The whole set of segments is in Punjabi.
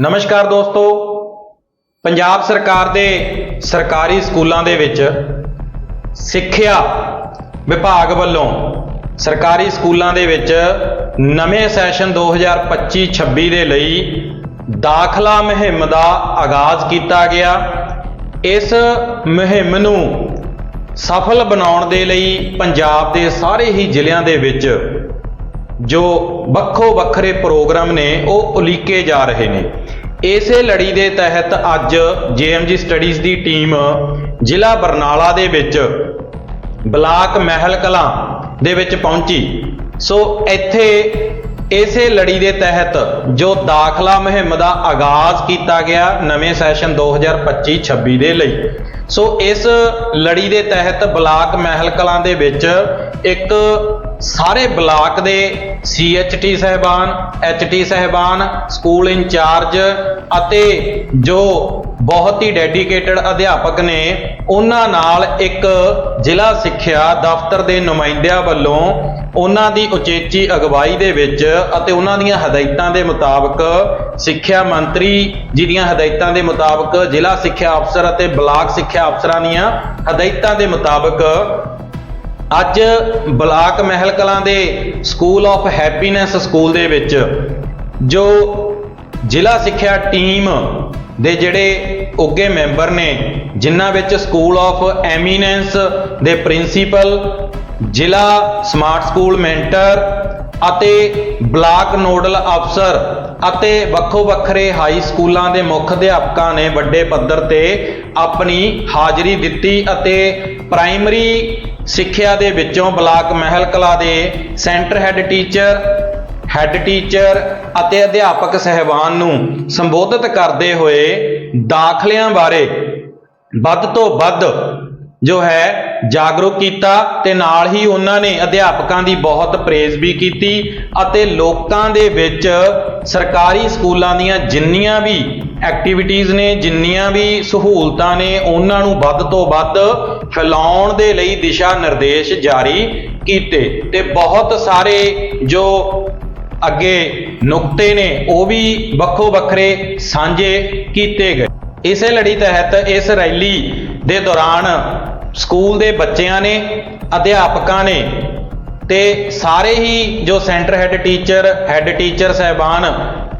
ਨਮਸਕਾਰ ਦੋਸਤੋ। ਪੰਜਾਬ ਸਰਕਾਰ ਦੇ ਸਰਕਾਰੀ ਸਕੂਲਾਂ ਦੇ ਵਿੱਚ ਸਿੱਖਿਆ ਵਿਭਾਗ ਵੱਲੋਂ ਸਰਕਾਰੀ ਸਕੂਲਾਂ ਦੇ ਵਿੱਚ ਨਵੇਂ ਸੈਸ਼ਨ 2025-26 ਦੇ ਲਈ ਦਾਖਲਾ ਮੁਹਿੰਮ ਦਾ ਆਗਾਜ਼ ਕੀਤਾ ਗਿਆ। ਇਸ ਮੁਹਿੰਮ ਨੂੰ ਸਫਲ ਬਣਾਉਣ ਦੇ ਲਈ ਪੰਜਾਬ ਦੇ ਸਾਰੇ ਹੀ ਜ਼ਿਲ੍ਹਿਆਂ ਦੇ ਵਿੱਚ ਜੋ ਵੱਖੋ ਵੱਖਰੇ ਪ੍ਰੋਗਰਾਮ ਨੇ, ਉਹ ਉਲੀਕੇ ਜਾ ਰਹੇ ਨੇ। ਇਸੇ ਲੜੀ ਦੇ ਤਹਿਤ ਅੱਜ ਜੇਐਮਜੀ ਸਟੱਡੀਜ਼ ਦੀ ਟੀਮ ਜ਼ਿਲ੍ਹਾ ਬਰਨਾਲਾ ਦੇ ਵਿੱਚ ਬਲਾਕ ਮਹਿਲ ਕਲਾਂ ਦੇ ਵਿੱਚ ਪਹੁੰਚੀ। ਸੋ ਇੱਥੇ ਇਸੇ ਲੜੀ ਦੇ ਤਹਿਤ ਜੋ ਦਾਖਲਾ ਮੁਹਿੰਮ ਦਾ ਆਗਾਜ਼ ਕੀਤਾ ਗਿਆ ਨਵੇਂ ਸੈਸ਼ਨ 2025-26 ਦੇ ਲਈ। ਸੋ ਇਸ ਲੜੀ ਦੇ ਤਹਿਤ ਬਲਾਕ ਮਹਿਲ ਕਲਾਂ ਦੇ ਵਿੱਚ ਇੱਕ ਸਾਰੇ ਬਲਾਕ ਦੇ ਸੀਐਚਟੀ ਸਹਿਬਾਨ ਐਚਟੀ ਸਹਿਬਾਨ, ਸਕੂਲ ਇੰਚਾਰਜ ਅਤੇ ਜੋ ਬਹੁਤ ਹੀ ਡੈਡੀਕੇਟਡ ਅਧਿਆਪਕ ਨੇ, ਉਹਨਾਂ ਨਾਲ ਇੱਕ ਜ਼ਿਲ੍ਹਾ ਸਿੱਖਿਆ ਦਫ਼ਤਰ ਦੇ ਨੁਮਾਇੰਦਿਆਂ ਵੱਲੋਂ ਉਹਨਾਂ ਦੀ ਉਚੇਚੀ ਅਗਵਾਈ ਦੇ ਵਿੱਚ ਅਤੇ ਉਹਨਾਂ ਦੀਆਂ ਹਦਾਇਤਾਂ ਦੇ ਮੁਤਾਬਕ ਸਿੱਖਿਆ ਮੰਤਰੀ ਜੀ ਦੀਆਂ ਹਦਾਇਤਾਂ ਦੇ ਮੁਤਾਬਕ ਜ਼ਿਲ੍ਹਾ ਸਿੱਖਿਆ ਅਫਸਰ ਅਤੇ ਬਲਾਕ ਸਿੱਖਿਆ ਅਫਸਰਾਂ ਦੀਆਂ ਹਦਾਇਤਾਂ ਦੇ ਮੁਤਾਬਕ ਅੱਜ ਬਲਾਕ ਮਹਿਲ ਕਲਾਂ ਦੇ ਸਕੂਲ ਆਫ ਹੈਪੀਨੈਸ ਸਕੂਲ ਦੇ ਵਿੱਚ ਜੋ ਜ਼ਿਲ੍ਹਾ ਸਿੱਖਿਆ ਟੀਮ ਦੇ ਜਿਹੜੇ ਉੱਗੇ ਮੈਂਬਰ ਨੇ, ਜਿਨ੍ਹਾਂ ਵਿੱਚ ਸਕੂਲ ਆਫ ਐਮੀਨੈਂਸ ਦੇ ਪ੍ਰਿੰਸੀਪਲ, ਜ਼ਿਲ੍ਹਾ ਸਮਾਰਟ ਸਕੂਲ ਮੈਂਟਰ ਅਤੇ ਬਲਾਕ ਨੋਡਲ ਅਫਸਰ ਅਤੇ ਵੱਖੋ ਵੱਖਰੇ ਹਾਈ ਸਕੂਲਾਂ ਦੇ ਮੁੱਖ ਅਧਿਆਪਕਾਂ ਨੇ ਵੱਡੇ ਪੱਧਰ ਤੇ ਆਪਣੀ ਹਾਜ਼ਰੀ ਦਿੱਤੀ ਅਤੇ ਪ੍ਰਾਇਮਰੀ ਸਿੱਖਿਆ ਦੇ ਵਿੱਚੋਂ ਬਲਾਕ ਮਹਿਲ ਕਲਾ ਦੇ centre head teacher head teacher ਅਤੇ ਅਧਿਆਪਕ ਸਹਿਬਾਨ ਨੂੰ ਸੰਬੋਧਿਤ ਕਰਦੇ ਹੋਏ ਦਾਖਲਿਆਂ ਬਾਰੇ ਵੱਧ ਤੋਂ ਵੱਧ ਜੋ ਹੈ ਜਾਗਰੂਕ ਕੀਤਾ ਤੇ ਨਾਲ ਹੀ ਉਹਨਾਂ ਨੇ ਅਧਿਆਪਕਾਂ ਦੀ ਬਹੁਤ ਪ੍ਰੇਜ਼ ਵੀ ਕੀਤੀ ਅਤੇ ਲੋਕਾਂ ਦੇ ਵਿੱਚ ਸਰਕਾਰੀ ਸਕੂਲਾਂ ਦੀਆਂ ਜਿੰਨੀਆਂ ਵੀ ਐਕਟੀਵਿਟੀਜ਼ ਨੇ, ਜਿੰਨੀਆਂ ਵੀ ਸਹੂਲਤਾਂ ਨੇ, ਉਹਨਾਂ ਨੂੰ ਵੱਧ ਤੋਂ ਵੱਧ ਫੈਲਾਉਣ ਦੇ ਲਈ ਦਿਸ਼ਾ ਨਿਰਦੇਸ਼ ਜਾਰੀ ਕੀਤੇ। ਤੇ ਬਹੁਤ ਸਾਰੇ ਜੋ ਅੱਗੇ ਨੁਕਤੇ ਨੇ, ਉਹ ਵੀ ਵੱਖੋ ਵੱਖਰੇ ਸਾਂਝੇ ਕੀਤੇ ਗਏ। ਇਸੇ ਲੜੀ ਤਹਿਤ ਇਸ ਰੈਲੀ ਦੇ ਦੌਰਾਨ ਸਕੂਲ ਦੇ ਬੱਚਿਆਂ ਨੇ, ਅਧਿਆਪਕਾਂ ਨੇ ਤੇ ਸਾਰੇ ਹੀ ਜੋ centre head teacher head teacher ਸਹਿਬਾਨ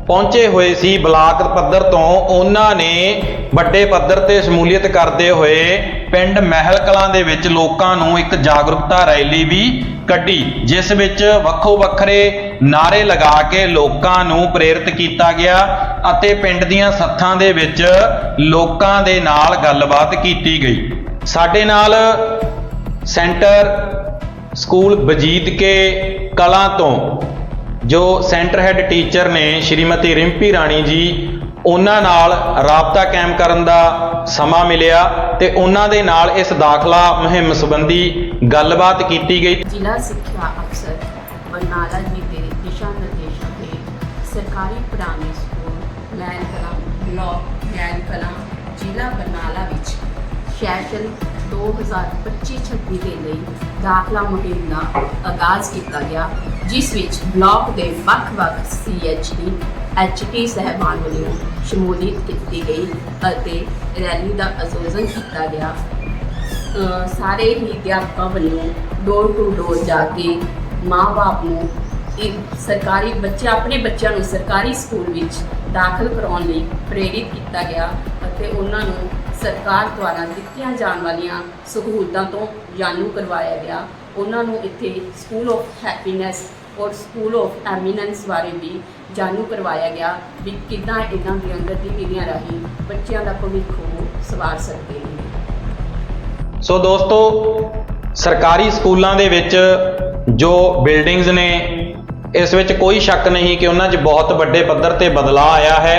ਪਹੁੰਚੇ ਹੋਏ ਸੀ ਬਲਾਕ ਪੱਧਰ ਤੋਂ, ਉਹਨਾਂ ਨੇ ਵੱਡੇ ਪੱਧਰ ਤੇ ਸ਼ਮੂਲੀਅਤ ਕਰਦੇ ਹੋਏ ਪਿੰਡ ਮਹਿਲ ਕਲਾਂ ਦੇ ਵਿੱਚ ਲੋਕਾਂ ਨੂੰ ਇੱਕ ਜਾਗਰੂਕਤਾ ਰੈਲੀ ਵੀ ਕੱਢੀ, ਜਿਸ ਵਿੱਚ ਵੱਖੋ ਵੱਖਰੇ ਨਾਰੇ ਲਗਾ ਕੇ ਲੋਕਾਂ ਨੂੰ ਪ੍ਰੇਰਿਤ ਕੀਤਾ ਗਿਆ ਅਤੇ ਪਿੰਡ ਦੀਆਂ ਸੱਥਾਂ ਦੇ ਵਿੱਚ ਲੋਕਾਂ ਦੇ ਨਾਲ ਗੱਲਬਾਤ ਕੀਤੀ ਗਈ। ਸਾਡੇ ਨਾਲ ਸੈਂਟਰ ਸਕੂਲ ਬਜੀਤ ਕੇ ਕਲਾਂ ਤੋਂ ਜੋ ਸੈਂਟਰ ਹੈੱਡ ਟੀਚਰ ਨੇ ਸ਼੍ਰੀਮਤੀ ਰਿੰਪੀ ਰਾਣੀ ਜੀ, ਉਹਨਾਂ ਨਾਲ ਰਾਬਤਾ ਕਾਇਮ ਕਰਨ ਦਾ ਸਮਾਂ ਮਿਲਿਆ ਤੇ ਉਹਨਾਂ ਦੇ ਨਾਲ ਇਸ ਦਾਖਲਾ ਮੁਹਿੰਮ ਸੰਬੰਧੀ ਗੱਲਬਾਤ ਕੀਤੀ ਗਈ। ਜ਼ਿਲ੍ਹਾ ਸਿੱਖਿਆ ਅਫਸਰ ਬਰਨਾਲਾ ਜੀ ਦੇ ਦਿਸ਼ਾ ਨਿਰਦੇਸ਼ਾਂ ਤੇ ਸਰਕਾਰੀ primary school Main Kalan, block Main Kalan ਜ਼ਿਲ੍ਹਾ ਬਰਨਾਲਾ ਵਿੱਚ ਸੈਸ਼ਨ 2025-26 ਦੇ ਲਈ ਦਾਖਲਾ ਮੁਹਿੰਮ ਦਾ ਆਗਾਜ਼ ਕੀਤਾ ਗਿਆ, ਜਿਸ ਵਿੱਚ ਬਲਾਕ ਦੇ ਵੱਖ-ਵੱਖ ਸੀਐਚਡੀ ਐਚਟੀ ਸਹਿਬਾਨ ਵੱਲੋਂ ਸ਼ਮੂਲੀਅਤ ਕੀਤੀ ਗਈ ਅਤੇ ਰੈਲੀ ਦਾ ਆਯੋਜਨ ਕੀਤਾ ਗਿਆ। ਸਾਰੇ ਹੀ ਅਧਿਆਪਕਾਂ ਵੱਲੋਂ ਡੋਰ ਟੂ ਡੋਰ ਜਾ ਕੇ ਮਾਂ-ਬਾਪ ਨੂੰ ਸਰਕਾਰੀ ਬੱਚੇ ਆਪਣੇ ਬੱਚਿਆਂ ਨੂੰ ਸਰਕਾਰੀ ਸਕੂਲ ਵਿੱਚ ਦਾਖਲ ਕਰਾਉਣ ਲਈ ਪ੍ਰੇਰਿਤ ਕੀਤਾ ਗਿਆ ਅਤੇ ਉਹਨਾਂ ਨੂੰ ਸਰਕਾਰ ਦੁਆਰਾ ਦਿੱਤੀਆਂ ਜਾਣ ਵਾਲੀਆਂ ਸਹੂਲਤਾਂ ਤੋਂ ਜਾਣੂ ਕਰਵਾਇਆ ਗਿਆ। ਉਹਨਾਂ ਨੂੰ ਇੱਥੇ ਸਕੂਲ ਆਫ ਹੈਪੀਨੈਸ ਔਰ ਸਕੂਲ ਆਫ ਐਮੀਨੈਂਸ ਬਾਰੇ ਵੀ ਜਾਣੂ ਕਰਵਾਇਆ ਗਿਆ ਵੀ ਕਿੱਦਾਂ ਇਹਨਾਂ ਦੀਆਂ ਗਤੀਵਿਧੀਆਂ ਰਾਹੀਂ ਬੱਚਿਆਂ ਦਾ ਭਵਿੱਖ ਉਹ ਸਵਾਰ ਸਕਦੇ ਨੇ। ਸੋ ਦੋਸਤੋ, ਸਰਕਾਰੀ ਸਕੂਲਾਂ ਦੇ ਵਿੱਚ ਜੋ ਬਿਲਡਿੰਗਸ ਨੇ, ਇਸ ਵਿੱਚ ਕੋਈ ਸ਼ੱਕ ਨਹੀਂ ਕਿ ਉਹਨਾਂ 'ਚ ਬਹੁਤ ਵੱਡੇ ਪੱਧਰ ਤੇ ਬਦਲਾਅ ਆਇਆ ਹੈ।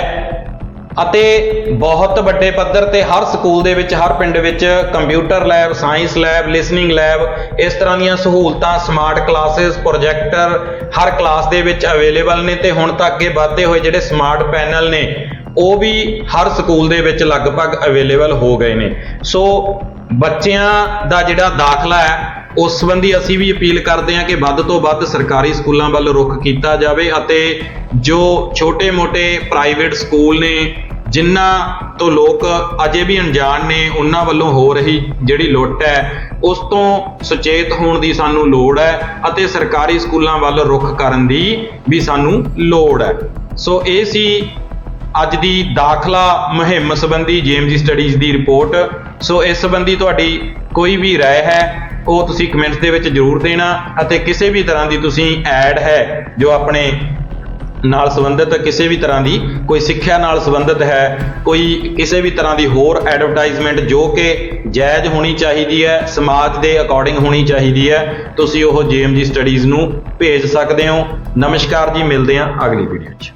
ਅਤੇ ਬਹੁਤ ਵੱਡੇ ਪੱਧਰ ਤੇ ਹਰ ਸਕੂਲ ਦੇ ਵਿੱਚ, ਹਰ ਪਿੰਡ ਵਿੱਚ computer lab, science lab, listening lab, ਇਸ ਤਰ੍ਹਾਂ ਦੀਆਂ ਸਹੂਲਤਾਂ, ਸਮਾਰਟ ਕਲਾਸਿਸ, ਪ੍ਰੋਜੈਕਟਰ ਹਰ ਕਲਾਸ ਦੇ ਵਿੱਚ ਅਵੇਲੇਬਲ ਨੇ ਤੇ ਹੁਣ ਤੱਕ ਅੱਗੇ ਵਧਦੇ ਹੋਏ ਜਿਹੜੇ ਸਮਾਰਟ ਪੈਨਲ ਨੇ, ਉਹ ਵੀ ਹਰ ਸਕੂਲ ਦੇ ਵਿੱਚ ਲਗਭਗ ਅਵੇਲੇਬਲ ਹੋ ਗਏ ਨੇ। ਸੋ ਬੱਚਿਆਂ ਦਾ ਜਿਹੜਾ ਦਾਖਲਾ ਹੈ ਉਸ ਸੰਬੰਧੀ ਅਸੀਂ ਵੀ ਅਪੀਲ ਕਰਦੇ ਹਾਂ ਕਿ ਵੱਧ ਤੋਂ ਵੱਧ ਸਰਕਾਰੀ ਸਕੂਲਾਂ ਵੱਲ ਰੁਖ ਕੀਤਾ ਜਾਵੇ ਅਤੇ ਜੋ ਛੋਟੇ-ਮੋਟੇ ਪ੍ਰਾਈਵੇਟ ਸਕੂਲ ਨੇ, ਜਿਨ੍ਹਾਂ ਤੋਂ ਲੋਕ ਅਜੇ ਵੀ ਅਣਜਾਣ ਨੇ, ਉਹਨਾਂ ਵੱਲੋਂ ਹੋ ਰਹੀ ਜਿਹੜੀ ਲੁੱਟ ਹੈ, ਉਸ ਤੋਂ ਸੁਚੇਤ ਹੋਣ ਦੀ ਸਾਨੂੰ ਲੋੜ ਹੈ ਅਤੇ ਸਰਕਾਰੀ ਸਕੂਲਾਂ ਵੱਲ ਰੁਖ ਕਰਨ ਦੀ ਵੀ ਸਾਨੂੰ ਲੋੜ ਹੈ। ਸੋ ਇਹ ਸੀ ਅੱਜ ਦੀ ਦਾਖਲਾ ਮੁਹਿੰਮ ਸੰਬੰਧੀ ਜੇਐਮਜੀ ਸਟੱਡੀਜ਼ ਦੀ ਰਿਪੋਰਟ। ਸੋ ਇਸ ਸੰਬੰਧੀ ਤੁਹਾਡੀ ਕੋਈ ਵੀ ਰਾਏ ਹੈ ਉਹ ਤੁਸੀਂ ਕਮੈਂਟਸ ਦੇ ਵਿੱਚ ਜਰੂਰ ਦੇਣਾ ਅਤੇ ਕਿਸੇ ਵੀ ਤਰ੍ਹਾਂ ਦੀ ਤੁਸੀਂ ਐਡ ਹੈ ਜੋ ਆਪਣੇ ਨਾਲ ਸੰਬੰਧਿਤ, ਕਿਸੇ ਵੀ ਤਰ੍ਹਾਂ ਦੀ ਕੋਈ ਸਿੱਖਿਆ ਨਾਲ ਸੰਬੰਧਿਤ ਹੈ, ਕੋਈ ਕਿਸੇ ਵੀ ਤਰ੍ਹਾਂ ਦੀ ਹੋਰ ਐਡਵਰਟਾਈਜ਼ਮੈਂਟ ਜੋ ਕਿ ਜਾਇਜ਼ ਹੋਣੀ ਚਾਹੀਦੀ ਹੈ, ਸਮਾਜ ਦੇ ਅਕੋਰਡਿੰਗ ਹੋਣੀ ਚਾਹੀਦੀ ਹੈ, ਤੁਸੀਂ ਉਹ ਜੇਐਮਜੀ ਸਟੱਡੀਜ਼ ਨੂੰ ਭੇਜ ਸਕਦੇ ਹੋ। ਨਮਸਕਾਰ ਜੀ, ਮਿਲਦੇ ਹਾਂ ਅਗਲੀ ਵੀਡੀਓ 'ਚ।